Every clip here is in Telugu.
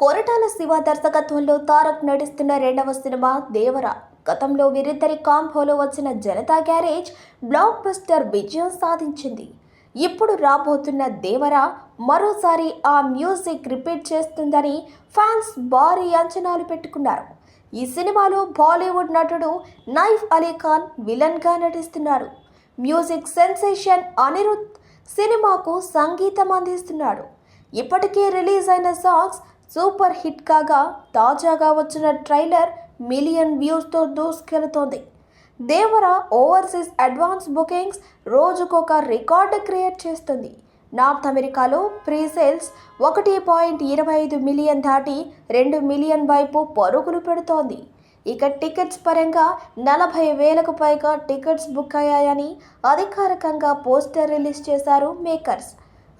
కొరటాల శివ దర్శకత్వంలో తారక్ నటిస్తున్న రెండవ సినిమా దేవర. గతంలో వీరిద్దరి కాంబోలో వచ్చిన జనతా గ్యారేజ్ బ్లాక్ బస్టర్ విజయం సాధించింది. ఇప్పుడు రాబోతున్న దేవర మరోసారి ఆ మ్యూజిక్ రిపీట్ చేస్తుందని ఫ్యాన్స్ భారీ అంచనాలు పెట్టుకున్నారు. ఈ సినిమాలో బాలీవుడ్ నటుడు నైఫ్ అలీ ఖాన్ విలన్గా నటిస్తున్నాడు మ్యూజిక్ సెన్సేషన్ అనిరుద్ సినిమాకు సంగీతం అందిస్తున్నాడు. ఇప్పటికే రిలీజ్ అయిన సాంగ్స్ సూపర్ హిట్ కాగా తాజాగా వచ్చిన ట్రైలర్ మిలియన్ వ్యూస్తో దూసుకెళుతోంది. దేవర ఓవర్సీస్ అడ్వాన్స్ బుకింగ్స్ రోజుకొక రికార్డు క్రియేట్ చేస్తుంది. నార్త్ అమెరికాలో ప్రీ సేల్స్ ఒకటి పాయింట్ ఇరవై ఐదు మిలియన్ దాటి రెండు మిలియన్ వైపు పరుగులు పెడుతోంది. ఇక టికెట్స్ పరంగా నలభై వేలకు పైగా టికెట్స్ బుక్ అయ్యాయని అధికారికంగా పోస్టర్ రిలీజ్ చేశారు మేకర్స్.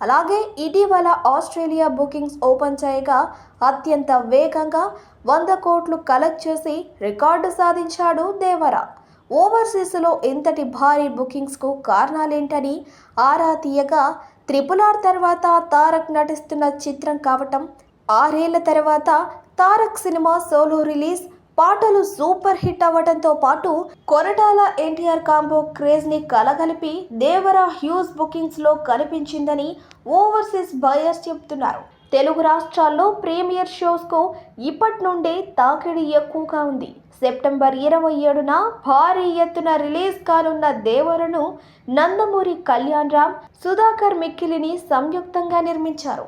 అలాగే ఇటీవల ఆస్ట్రేలియా బుకింగ్స్ ఓపెన్ చేయగా అత్యంత వేగంగా వంద కోట్లు కలెక్ట్ చేసి రికార్డు సాధించాడు దేవరా. ఓవర్సీస్లో ఇంతటి భారీ బుకింగ్స్కు కారణాలేంటని ఆరా తీయగా త్రిపుల్ ఆర్ తర్వాత తారక్ నటిస్తున్న చిత్రం కావటం ఆరేళ్ళ తర్వాత తారక్ సినిమా సోలో రిలీజ్ పాటలు సూపర్ హిట్ అవ్వడంతో పాటు కొరటాల ఎన్టీఆర్ కాంబో క్రేజ్ని కలగలిపి దేవర హ్యూజ్ బుకింగ్స్లో కనిపించిందని ఓవర్సీస్ బయర్స్ చెబుతున్నారు. తెలుగు రాష్ట్రాల్లో ప్రీమియర్ షోస్కు ఇప్పటి నుండే తాకిడి ఎక్కువగా ఉంది. సెప్టెంబర్ ఇరవై ఏడున భారీ ఎత్తున రిలీజ్ కానున్న దేవరను నందమూరి కళ్యాణ్ రామ్ సుధాకర్ మిక్కిలిని సంయుక్తంగా నిర్మించారు.